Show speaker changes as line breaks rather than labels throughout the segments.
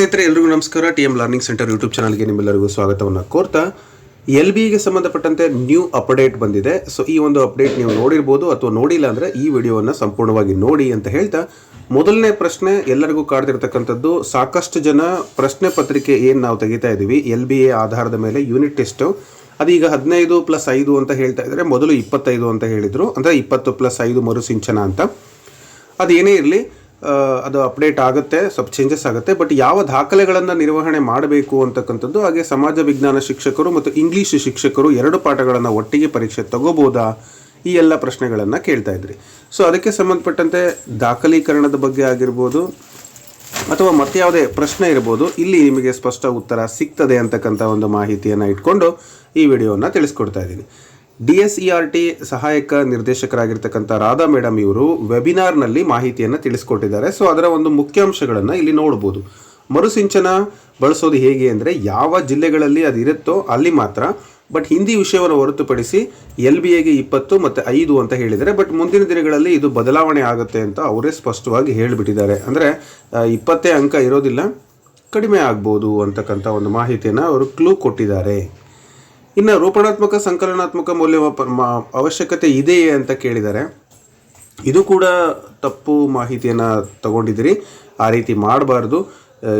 ಸ್ನೇಹಿತರೆ, ಎಲ್ರಿಗೂ ನಮಸ್ಕಾರ. T M learning centre YouTube ಚಾನಲ್ಗೆ ನಿಮ್ಮೆಲ್ಲರಿಗೂ ಸ್ವಾಗತವನ್ನು ಕೋರ್ತಾ. ಎಲ್ ಬಿಗೆ ಸಂಬಂಧಪಟ್ಟಂತೆ ನ್ಯೂ ಅಪ್ಡೇಟ್ ಬಂದಿದೆ. ಸೊ ಈ ಒಂದು ಅಪ್ಡೇಟ್ ನೀವು ನೋಡಿರ್ಬೋದು ಅಥವಾ ನೋಡಿಲ್ಲ ಅಂದರೆ ಈ ವಿಡಿಯೋವನ್ನು ಸಂಪೂರ್ಣವಾಗಿ ನೋಡಿ ಅಂತ ಹೇಳ್ತಾ, ಮೊದಲನೇ ಪ್ರಶ್ನೆ ಎಲ್ಲರಿಗೂ ಕಾಡ್ದಿರ್ತಕ್ಕಂಥದ್ದು, ಸಾಕಷ್ಟು ಜನ ಪ್ರಶ್ನೆ ಪತ್ರಿಕೆ ಏನು ನಾವು ತೆಗಿತಾ ಇದ್ದೀವಿ ಎಲ್ ಬಿ ಎ ಆಧಾರದ ಮೇಲೆ ಯೂನಿಟ್ ಟೆಸ್ಟು ಅದೀಗ ಹದಿನೈದು ಪ್ಲಸ್ ಐದು ಅಂತ ಹೇಳ್ತಾ ಇದ್ದಾರೆ. ಮೊದಲು ಇಪ್ಪತ್ತೈದು ಅಂತ ಹೇಳಿದರು. ಅಂದರೆ ಇಪ್ಪತ್ತು ಪ್ಲಸ್ ಐದು ಮರುಸಿಂಚನ ಅಂತ. ಅದು ಏನೇ ಇರಲಿ ಅದು ಅಪ್ಡೇಟ್ ಆಗುತ್ತೆ, ಸ್ವಲ್ಪ ಚೇಂಜಸ್ ಆಗುತ್ತೆ ಬಟ್ ಯಾವ ದಾಖಲೆಗಳನ್ನು ನಿರ್ವಹಣೆ ಮಾಡಬೇಕು ಅಂತಕ್ಕಂಥದ್ದು ಹಾಗೆ ಸಮಾಜ ವಿಜ್ಞಾನ ಶಿಕ್ಷಕರು ಮತ್ತು ಇಂಗ್ಲೀಷ್ ಶಿಕ್ಷಕರು ಎರಡು ಪಾಠಗಳನ್ನು ಒಟ್ಟಿಗೆ ಪರೀಕ್ಷೆ ತಗೋಬೋದಾ? ಈ ಎಲ್ಲ ಪ್ರಶ್ನೆಗಳನ್ನು ಕೇಳ್ತಾ ಇದ್ರಿ. ಸೊ ಅದಕ್ಕೆ ಸಂಬಂಧಪಟ್ಟಂತೆ ದಾಖಲೀಕರಣದ ಬಗ್ಗೆ ಆಗಿರ್ಬೋದು, ಅಥವಾ ಮತ್ತೆ ಯಾವುದೇ ಪ್ರಶ್ನೆ ಇರ್ಬೋದು, ಇಲ್ಲಿ ನಿಮಗೆ ಸ್ಪಷ್ಟ ಉತ್ತರ ಸಿಗ್ತದೆ ಅಂತಕ್ಕಂಥ ಒಂದು ಮಾಹಿತಿಯನ್ನು ಇಟ್ಕೊಂಡು ಈ ವಿಡಿಯೋವನ್ನು ತಿಳಿಸ್ಕೊಡ್ತಾ ಇದ್ದೀನಿ. D S E R T ಸಹಾಯಕ ನಿರ್ದೇಶಕರಾಗಿರ್ತಕ್ಕಂಥ ರಾಧಾ ಮೇಡಮ್ ಇವರು ವೆಬಿನಾರ್ನಲ್ಲಿ ಮಾಹಿತಿಯನ್ನು ತಿಳಿಸ್ಕೊಟ್ಟಿದ್ದಾರೆ. ಸೊ ಅದರ ಒಂದು ಮುಖ್ಯಾಂಶಗಳನ್ನು ಇಲ್ಲಿ ನೋಡ್ಬೋದು. ಮರುಸಿಂಚನ ಬಳಸೋದು ಹೇಗೆ ಅಂದರೆ ಯಾವ ಜಿಲ್ಲೆಗಳಲ್ಲಿ ಅದು ಇರುತ್ತೋ ಅಲ್ಲಿ ಮಾತ್ರ. ಬಟ್ ಹಿಂದಿ ವಿಷಯವನ್ನು ಹೊರತುಪಡಿಸಿ ಎಲ್ ಬಿ ಎಗೆ ಇಪ್ಪತ್ತು ಮತ್ತು ಐದು ಅಂತ ಹೇಳಿದರೆ ಬಟ್ ಮುಂದಿನ ದಿನಗಳಲ್ಲಿ ಇದು ಬದಲಾವಣೆ ಆಗುತ್ತೆ ಅಂತ ಅವರೇ ಸ್ಪಷ್ಟವಾಗಿ ಹೇಳಿಬಿಟ್ಟಿದ್ದಾರೆ. ಅಂದರೆ ಇಪ್ಪತ್ತೇ ಅಂಕ ಇರೋದಿಲ್ಲ. ಕಡಿಮೆ ಆಗ್ಬೋದು ಅಂತಕ್ಕಂಥ ಒಂದು ಮಾಹಿತಿಯನ್ನು ಅವರು ಕ್ಲೂ ಕೊಟ್ಟಿದ್ದಾರೆ. ಇನ್ನು ರೂಪಣಾತ್ಮಕ, ಸಂಕಲನಾತ್ಮಕ ಮೌಲ್ಯಮಾಪ ಮಾ- ಅವಶ್ಯಕತೆ ಇದೆಯೇ ಅಂತ ಕೇಳಿದ್ದಾರೆ ಇದು ಕೂಡ ತಪ್ಪು ಮಾಹಿತಿಯನ್ನು ತಗೊಂಡಿದ್ದೀರಿ. ಆ ರೀತಿ ಮಾಡಬಾರ್ದು.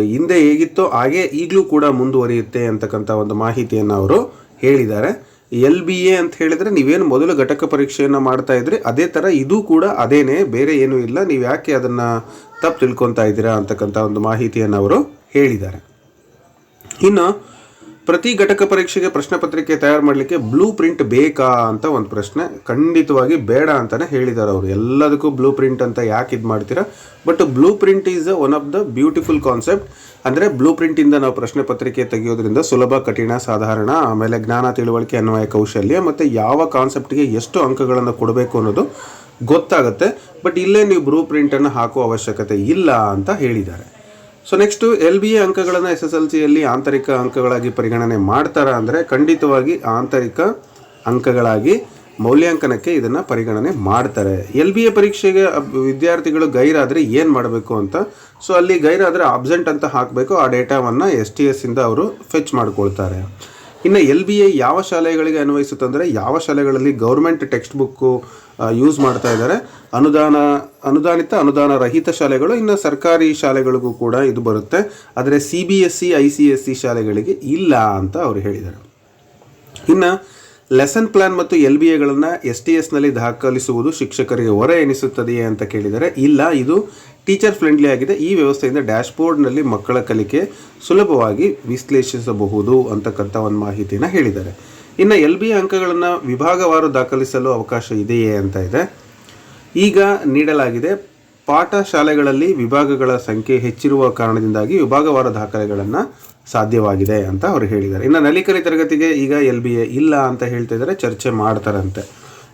ಹಿಂದೆ ಹೇಗಿತ್ತೋ ಹಾಗೆ ಈಗಲೂ ಕೂಡ ಮುಂದುವರಿಯುತ್ತೆ ಅಂತಕ್ಕಂಥ ಒಂದು ಮಾಹಿತಿಯನ್ನು ಅವರು ಹೇಳಿದ್ದಾರೆ. ಎಲ್ ಬಿ ಎ ಅಂತ ಹೇಳಿದರೆ ನೀವೇನು ಮೊದಲು ಘಟಕ ಪರೀಕ್ಷೆಯನ್ನು ಮಾಡ್ತಾ ಇದ್ರಿ, ಅದೇ ಥರ ಇದು ಕೂಡ ಅದೇನೇ, ಬೇರೆ ಏನೂ ಇಲ್ಲ. ನೀವು ಯಾಕೆ ಅದನ್ನು ತಪ್ಪು ತಿಳ್ಕೊತಾ ಇದ್ದೀರಾ ಅಂತಕ್ಕಂಥ ಒಂದು ಮಾಹಿತಿಯನ್ನು ಅವರು ಹೇಳಿದ್ದಾರೆ. ಇನ್ನು ಪ್ರತಿ ಘಟಕ ಪರೀಕ್ಷೆಗೆ ಪ್ರಶ್ನೆ ಪತ್ರಿಕೆ ತಯಾರು ಮಾಡಲಿಕ್ಕೆ ಬ್ಲೂ ಪ್ರಿಂಟ್ ಬೇಕಾ ಅಂತ ಒಂದು ಪ್ರಶ್ನೆ. ಖಂಡಿತವಾಗಿ ಬೇಡ ಅಂತಾನೆ ಹೇಳಿದ್ದಾರೆ ಅವರು. ಎಲ್ಲದಕ್ಕೂ ಬ್ಲೂ ಪ್ರಿಂಟ್ ಅಂತ ಯಾಕೆ ಇದು ಮಾಡ್ತೀರಾ? But blue print is one of the beautiful concept ಅಂದರೆ ಬ್ಲೂ ಪ್ರಿಂಟಿಂದ ನಾವು ಪ್ರಶ್ನೆ ಪತ್ರಿಕೆ ತೆಗೆಯೋದ್ರಿಂದ ಸುಲಭ, ಕಠಿಣ, ಸಾಧಾರಣ, ಆಮೇಲೆ ಜ್ಞಾನ, ತಿಳುವಳಿಕೆ, ಅನ್ವಯ, ಕೌಶಲ್ಯ ಮತ್ತು ಯಾವ ಕಾನ್ಸೆಪ್ಟ್ಗೆ ಎಷ್ಟು ಅಂಕಗಳನ್ನು ಕೊಡಬೇಕು ಅನ್ನೋದು ಗೊತ್ತಾಗುತ್ತೆ. ಬಟ್ ಇಲ್ಲೇ ನೀವು ಬ್ಲೂ ಪ್ರಿಂಟನ್ನು ಹಾಕುವ ಅವಶ್ಯಕತೆ ಇಲ್ಲ ಅಂತ ಹೇಳಿದ್ದಾರೆ so next L B A ಅಂಕಗಳನ್ನು ಎಸ್ ಎಸ್ ಎಲ್ ಸಿಯಲ್ಲಿ ಆಂತರಿಕ ಅಂಕಗಳಾಗಿ ಪರಿಗಣನೆ ಮಾಡ್ತಾರಾ ಅಂದರೆ ಖಂಡಿತವಾಗಿ ಆಂತರಿಕ ಅಂಕಗಳಾಗಿ ಮೌಲ್ಯಾಂಕನಕ್ಕೆ ಇದನ್ನು ಪರಿಗಣನೆ ಮಾಡ್ತಾರೆ. ಎಲ್ ಬಿ ಎ ಪರೀಕ್ಷೆಗೆ ವಿದ್ಯಾರ್ಥಿಗಳು ಗೈರಾದರೆ ಏನು ಮಾಡಬೇಕು ಅಂತ? ಸೊ ಅಲ್ಲಿ ಗೈರಾದರೆ ಅಬ್ಸೆಂಟ್ ಅಂತ ಹಾಕಬೇಕು, ಆ ಡೇಟಾವನ್ನು ಎಸ್ ಟಿ ಎಸ್ ಇಂದ ಅವರು ಫೆಚ್ ಮಾಡ್ಕೊಳ್ತಾರೆ. ಇನ್ನು ಎಲ್ ಬಿ ಎ ಯಾವ ಶಾಲೆಗಳಿಗೆ ಅನ್ವಯಿಸುತ್ತಂದರೆ, ಯಾವ ಶಾಲೆಗಳಲ್ಲಿ ಗೌರ್ಮೆಂಟ್ ಟೆಕ್ಸ್ಟ್ ಬುಕ್ಕು ಯೂಸ್ ಮಾಡ್ತಾ ಇದ್ದಾರೆ. ಅನುದಾನ, ಅನುದಾನಿತ ಅನುದಾನ ರಹಿತ ಶಾಲೆಗಳು, ಇನ್ನು ಸರ್ಕಾರಿ ಶಾಲೆಗಳಿಗೂ ಕೂಡ ಇದು ಬರುತ್ತೆ. ಆದರೆ C B S C I C S C ಶಾಲೆಗಳಿಗೆ ಇಲ್ಲ ಅಂತ ಅವರು ಹೇಳಿದ್ದಾರೆ. ಇನ್ನು ಲೆಸನ್ ಪ್ಲಾನ್ ಮತ್ತು ಎಲ್ ಬಿ ಎಗಳನ್ನು ಎಸ್ ಟಿ ಎಸ್ನಲ್ಲಿ ದಾಖಲಿಸುವುದು ಶಿಕ್ಷಕರಿಗೆ ಹೊರೆ ಎನಿಸುತ್ತದೆಯೇ ಅಂತ ಕೇಳಿದರೆ ಇಲ್ಲ. ಇದು ಟೀಚರ್ ಫ್ರೆಂಡ್ಲಿ ಆಗಿದೆ. ಈ ವ್ಯವಸ್ಥೆಯಿಂದ ಡ್ಯಾಶ್ಬೋರ್ಡ್ನಲ್ಲಿ ಮಕ್ಕಳ ಕಲಿಕೆ ಸುಲಭವಾಗಿ ವಿಶ್ಲೇಷಿಸಬಹುದು ಅಂತಕ್ಕಂಥ ಒಂದು ಮಾಹಿತಿಯನ್ನು ಹೇಳಿದ್ದಾರೆ. ಇನ್ನು ಎಲ್ ಬಿ ಅಂಕಗಳನ್ನು ವಿಭಾಗವಾರು ದಾಖಲಿಸಲು ಅವಕಾಶ ಇದೆಯೇ ಅಂತ ಇದೆ. ಈಗ ನೀಡಲಾಗಿದೆ ಪಾಠ ಶಾಲೆಗಳಲ್ಲಿ ವಿಭಾಗಗಳ ಸಂಖ್ಯೆ ಹೆಚ್ಚಿರುವ ಕಾರಣದಿಂದಾಗಿ ವಿಭಾಗವಾರ ದಾಖಲೆಗಳನ್ನು ಸಾಧ್ಯವಾಗಿದೆ ಅಂತ ಅವರು ಹೇಳಿದ್ದಾರೆ. ಇನ್ನು ನಲಿಕರಿ ತರಗತಿಗೆ ಈಗ ಎಲ್ ಬಿ ಎ ಇಲ್ಲ ಅಂತ ಹೇಳ್ತಾ ಇದ್ದಾರೆ, ಚರ್ಚೆ ಮಾಡ್ತಾರಂತೆ.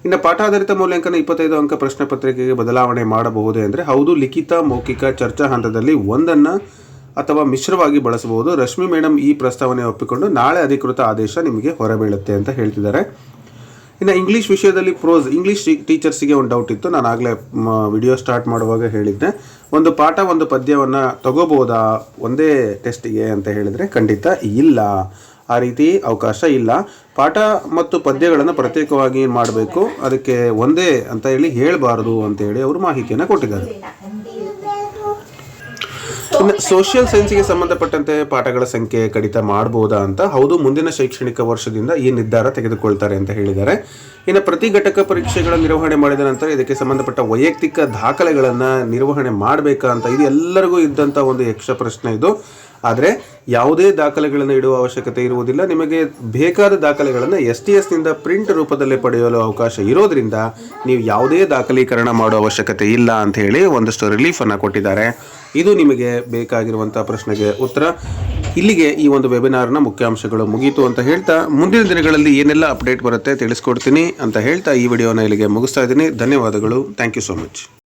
ಇನ್ನು ಪಾಠಾಧಾರಿತ ಮೌಲ್ಯಾಂಕನ ಇಪ್ಪತ್ತೈದು ಅಂಕ ಪ್ರಶ್ನೆ ಪತ್ರಿಕೆಗೆ ಬದಲಾವಣೆ ಮಾಡಬಹುದೇ ಅಂದರೆ ಹೌದು, ಲಿಖಿತ, ಮೌಖಿಕ ಚರ್ಚಾ ಹಂತದಲ್ಲಿ ಒಂದನ್ನು ಅಥವಾ ಮಿಶ್ರವಾಗಿ ಬಳಸಬಹುದು. ರಶ್ಮಿ ಮೇಡಮ್ ಈ ಪ್ರಸ್ತಾವನೆ ಒಪ್ಪಿಕೊಂಡು ನಾಳೆ ಅಧಿಕೃತ ಆದೇಶ ನಿಮಗೆ ಹೊರಬೀಳುತ್ತೆ ಅಂತ ಹೇಳ್ತಿದ್ದಾರೆ. ಇನ್ನು ಇಂಗ್ಲೀಷ್ ವಿಷಯದಲ್ಲಿ ಪ್ರೋಸ್ ಇಂಗ್ಲೀಷ್ ಟೀಚರ್ಸಿಗೆ ಒಂದು ಡೌಟ್ ಇತ್ತು. ನಾನು ಆಗಲೇ ವಿಡಿಯೋ ಸ್ಟಾರ್ಟ್ ಮಾಡುವಾಗ ಹೇಳಿದ್ದೆ. ಒಂದು ಪಾಠ, ಒಂದು ಪದ್ಯವನ್ನು ತಗೋಬೋದಾ ಒಂದೇ ಟೆಸ್ಟಿಗೆ ಅಂತ ಹೇಳಿದರೆ ಖಂಡಿತ ಇಲ್ಲ. ಆ ರೀತಿ ಅವಕಾಶ ಇಲ್ಲ. ಪಾಠ ಮತ್ತು ಪದ್ಯಗಳನ್ನು ಪ್ರತ್ಯೇಕವಾಗಿ ಮಾಡಬೇಕು? ಅದಕ್ಕೆ ಒಂದೇ ಅಂತ ಹೇಳಿ ಹೇಳಬಾರ್ದು ಅಂತೇಳಿ ಅವರು ಮಾಹಿತಿಯನ್ನು ಕೊಟ್ಟಿದ್ದಾರೆ. ಸೋಷಿಯಲ್ ಸೈನ್ಸ್ಗೆ ಸಂಬಂಧಪಟ್ಟಂತೆ ಪಾಠಗಳ ಸಂಖ್ಯೆ ಕಡಿತ ಮಾಡಬಹುದಾ ಅಂತ ಹೌದು ಮುಂದಿನ ಶೈಕ್ಷಣಿಕ ವರ್ಷದಿಂದ ಈ ನಿರ್ಧಾರ ತೆಗೆದುಕೊಳ್ತಾರೆ ಅಂತ ಹೇಳಿದ್ದಾರೆ. ಇನ್ನು ಪ್ರತಿ ಘಟಕ ಪರೀಕ್ಷೆಗಳ ನಿರ್ವಹಣೆ ಮಾಡಿದ ನಂತರ ಇದಕ್ಕೆ ಸಂಬಂಧಪಟ್ಟ ವೈಯಕ್ತಿಕ ದಾಖಲೆಗಳನ್ನು ನಿರ್ವಹಣೆ ಮಾಡಬೇಕಾ ಅಂತ ಇದು ಎಲ್ಲರಿಗೂ ಇದ್ದಂಥ ಒಂದು ಯಕ್ಷ ಪ್ರಶ್ನೆ ಇದು. ಆದರೆ ಯಾವುದೇ ದಾಖಲೆಗಳನ್ನು ಇಡುವ ಅವಶ್ಯಕತೆ ಇರುವುದಿಲ್ಲ. ನಿಮಗೆ ಬೇಕಾದ ದಾಖಲೆಗಳನ್ನು ಎಸ್ ಟಿ ಎಸ್ನಿಂದ ಪ್ರಿಂಟ್ ರೂಪದಲ್ಲಿ ಪಡೆಯಲು ಅವಕಾಶ ಇರೋದ್ರಿಂದ ನೀವು ಯಾವುದೇ ದಾಖಲೀಕರಣ ಮಾಡುವ ಅವಶ್ಯಕತೆ ಇಲ್ಲ ಅಂತ ಹೇಳಿ ಒಂದಷ್ಟು ರಿಲೀಫನ್ನು ಕೊಟ್ಟಿದ್ದಾರೆ. ಇದು ನಿಮಗೆ ಬೇಕಾಗಿರುವಂಥ ಪ್ರಶ್ನೆಗೆ ಉತ್ತರ. ಇಲ್ಲಿಗೆ ಈ ಒಂದು ವೆಬಿನಾರ್ನ ಮುಖ್ಯಾಂಶಗಳು ಮುಗೀತು ಅಂತ ಹೇಳ್ತಾ, ಮುಂದಿನ ದಿನಗಳಲ್ಲಿ ಏನೆಲ್ಲ ಅಪ್ಡೇಟ್ ಬರುತ್ತೆ ತಿಳಿಸ್ಕೊಡ್ತೀನಿ ಅಂತ ಹೇಳ್ತಾ ಈ ವಿಡಿಯೋನ ಇಲ್ಲಿಗೆ ಮುಗಿಸ್ತಾ ಇದ್ದೀನಿ. ಧನ್ಯವಾದಗಳು. Thank you so much